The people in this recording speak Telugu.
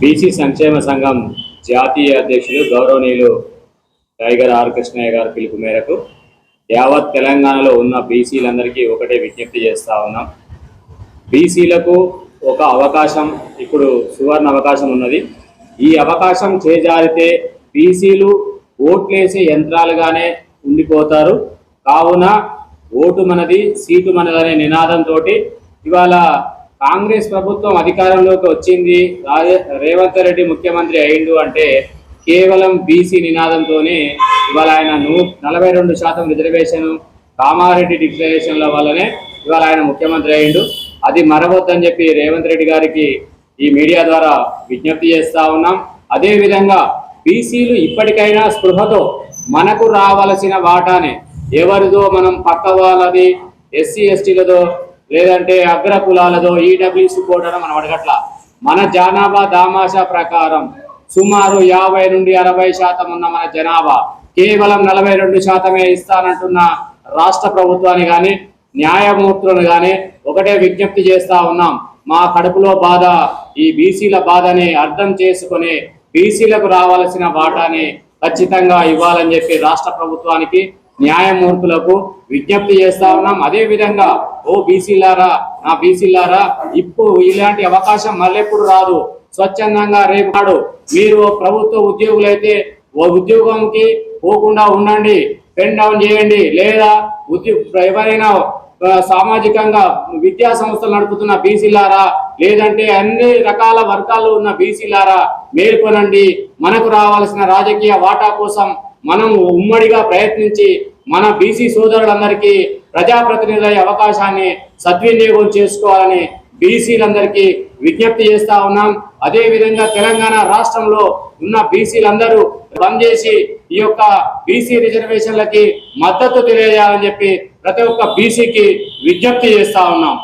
బీసీ సంక్షేమ సంఘం జాతీయ అధ్యక్షులు గౌరవనీయులు టైగర్ ఆర్ కృష్ణయ్య గారి పిలుపు మేరకు యావత్ తెలంగాణలో ఉన్న బీసీలందరికీ ఒకటే విజ్ఞప్తి చేస్తూ ఉన్నాం. బీసీలకు ఒక అవకాశం ఇప్పుడు సువర్ణ అవకాశం ఉన్నది. ఈ అవకాశం చేజారితే బీసీలు ఓట్లేసే యంత్రాలుగానే ఉండిపోతారు. కావున ఓటు మనది సీటు మనదనే నినాదంతో ఇవాళ కాంగ్రెస్ ప్రభుత్వం అధికారంలోకి వచ్చింది. రేవంత్ రెడ్డి ముఖ్యమంత్రి అయిండు అంటే కేవలం బీసీ నినాదంతోనే ఇవాళ ఆయన నూ నలభై రెండు శాతం రిజర్వేషన్ కామారెడ్డి డిక్లరేషన్ల వల్లనే ఇవాళ ఆయన ముఖ్యమంత్రి అయిండు అది మరవద్దని చెప్పి రేవంత్ రెడ్డి గారికి ఈ మీడియా ద్వారా విజ్ఞప్తి చేస్తా ఉన్నాం. అదేవిధంగా బీసీలు ఇప్పటికైనా స్పృహతో మనకు రావలసిన వాటానే ఎవరిదో మనం పక్క వాళ్ళది ఎస్సీ ఎస్టీలతో లేదంటే అగ్ర కులాలదో ఈడబ్ల్యూసీ కోటడం మనం అడగట్ల. మన జనాభా దామాషా ప్రకారం సుమారు యాభై నుండి అరవై శాతం ఉన్న మన జనాభా కేవలం నలభై రెండు శాతమే ఇస్తానంటున్న రాష్ట్ర ప్రభుత్వాన్ని కానీ న్యాయమూర్తులను కానీ ఒకటే విజ్ఞప్తి చేస్తా ఉన్నాం. మా కడుపులో బాధ ఈ బీసీల బాధని అర్థం చేసుకొని బీసీలకు రావాల్సిన వాటాని ఖచ్చితంగా ఇవ్వాలని చెప్పి రాష్ట్ర ప్రభుత్వానికి న్యాయమూర్తులకు విజ్ఞప్తి చేస్తా ఉన్నాం. అదే విధంగా ఓ బీసీలారా నా బీసీలారా ఇప్పుడు ఇలాంటి అవకాశం మళ్ళెప్పుడు రాదు. స్వచ్ఛందంగా రేపు నాడు మీరు ప్రభుత్వ ఉద్యోగులైతే ఓ ఉద్యోగంకి పోకుండా ఉండండి పెన్ డౌన్ చేయండి. లేదా ఉద్యోగ ఎవరైనా సామాజికంగా విద్యా సంస్థలు నడుపుతున్న బీసీలారా లేదంటే అన్ని రకాల వర్గాలు ఉన్న బీసీలారా మేల్కొనండి. మనకు రావాల్సిన రాజకీయ వాటా కోసం మనం ఉమ్మడిగా ప్రయత్నించి మన బీసీ సోదరులందరికీ ప్రజాప్రతినిధుల అవకాశాన్ని సద్వినియోగం చేసుకోవాలని బీసీలందరికీ విజ్ఞప్తి చేస్తా ఉన్నాం. అదే విధంగా తెలంగాణ రాష్ట్రంలో ఉన్న బీసీలందరూ బంద్ చేసి ఈ యొక్క బీసీ రిజర్వేషన్లకి మద్దతు తెలియజేయాలని చెప్పి ప్రతి ఒక్క బీసీకి విజ్ఞప్తి చేస్తా ఉన్నాం.